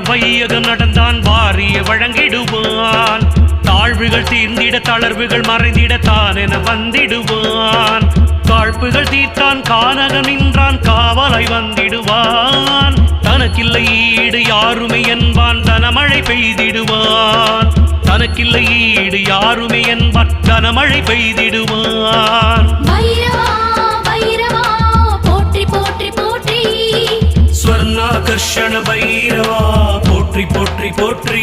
வையகம் நடந்தான் வாரிய வழங்கிடுவான். தாழ்வுகள் தீர்ந்திட தளர்வுகள் மறைந்திட தான் என வந்திடுவான். காழ்ப்புகள் தீர்த்தான் கானகம் நின்றான் காவலை வந்திடுவான். தனக்கில்லை ஈடு யாருமே என்பான் தனமழை பெய்திடுவான். தனக்கில்லை ஈடு யாருமே என்பான் தனமழை பெய்திடுவான். ஸ்வர்ணாகர்ஷண பைரவா போற்றி போற்றி போற்றி.